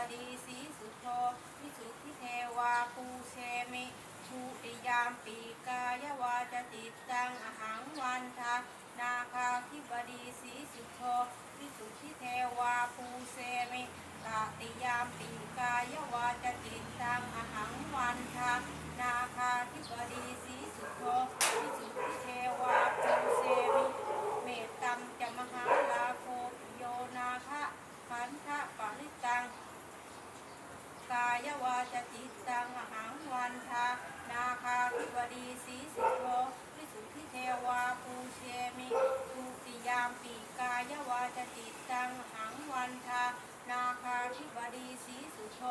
สีสุโธวิสุทธิเทวาปูเชมิภูติยามปีกายวาจติตังอหังวันทานาคาธิบดีสีสุโธวิสุทธิเทวาปูเชมิตติยามปีกายวาจติตังอหังวันทานาคาธิบดสีสุโธวิสุทธิเทวาปูเชมิ เมตตัมจะมหาลาโภปิโยนาคะขันธะปริตัง กา ยวาจจิตตังหังวันทานาคาธิบดีสีสุโธวิสุทธิเทวาปูเชมิทุติยามปีกายวาจจิตตังหังวันทานาคาธิบดีสีสุโธ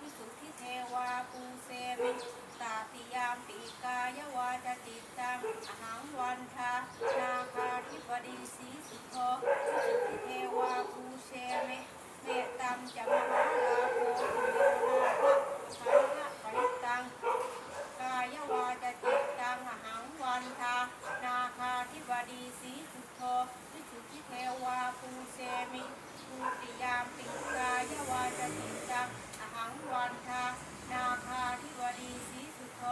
วิสุทธิเทวาปูเชมิตาติยามปีกายวาจจิตตังอหังวันทานาคาธิบดีสีสุโธวิสุทธิเทวาปูเชมิเมตตัมจะมหาลาโภปิโยนาภะขันธะปริตัง กายวาจจิตตังอหังวันทา นาคาธิบดีสีสุโธวิสุทธิเทวา ปูเชมิภูติยามปิกายวาจจิตตังอหังวันทานาคาธิบดีสีสุโธ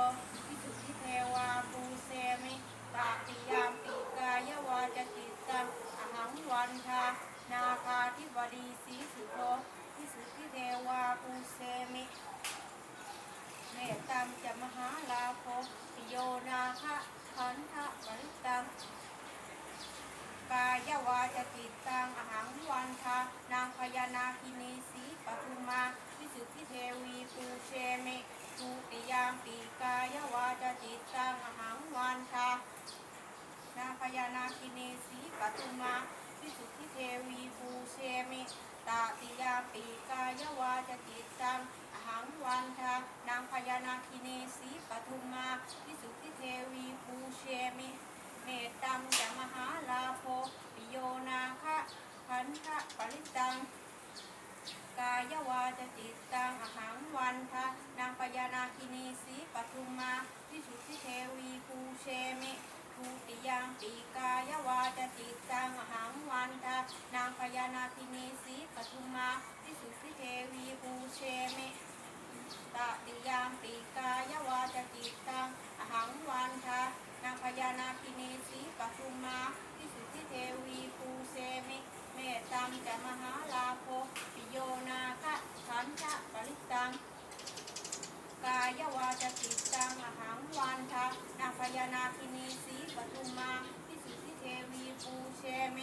วิสุทธิเทวาปูเชมิตาติยามปิกายวาจจิตตังอหังวันทานาคาธิบดีสีสุโธวิสุทธิเทวาปูเชมิเมตตัมจะมหาลาภปิโยนาคะขันธะปริตัง ยวาจจิตตังอหังวันทานางพญานาคินีสีปทุมาวิสุทธิเทวีปูเชเมิภูติยามปีกายวาจจิตตังอหังวันทานางพญานาคินีสีปทุมาวิสุทธิเทวีปูเชเมตาติยามปีกายวาจจิตตังอหังวันทานางพญานาคินีสีปทุมาวิสุทธิเทวีปูเชเมิเมตตัมจะมหาลาโภปิโยนาคะขันธะปริตัง กายว จิตตังอหังวันทานางปยานาคินีสีปทุมมาวิสุทธิเทวีภูเชมิภูติยามปีกายวาจจิตตังอหังวันทานางปยานาคินีสีปทุมมาวิสุทธิเทวีภูเชมิตติยามปีกายวาจจิตตังอหังวันทานางพญานาคินีสีปทุมมาทิสุทธิเทวีภูเซมิ เมตตัมจะมหาลาโภปิโยนาคะขันธะปริตัง กายวา จจิตตังหังวันทานาพญานาคินีสีปทุมมาทิสุทธิเทวีภูเชเม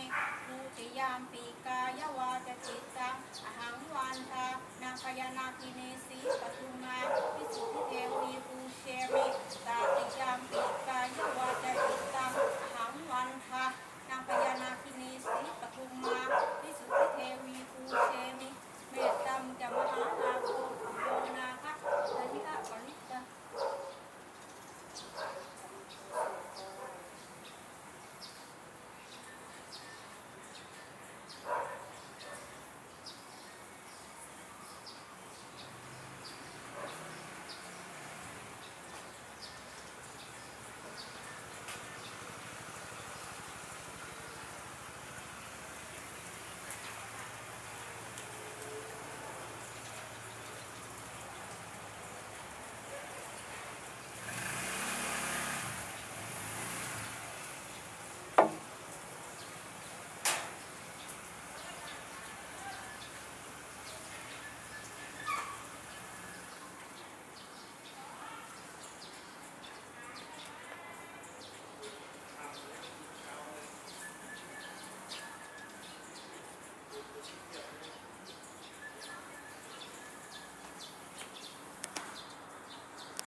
ภูติยามปีกายวาจจิตตังอหังวันทานาพญานาคินีสีปทุมมาทิสุทธิเทวีภูเชเมตาติยามปีกายวาจจิตตังอหังวันทา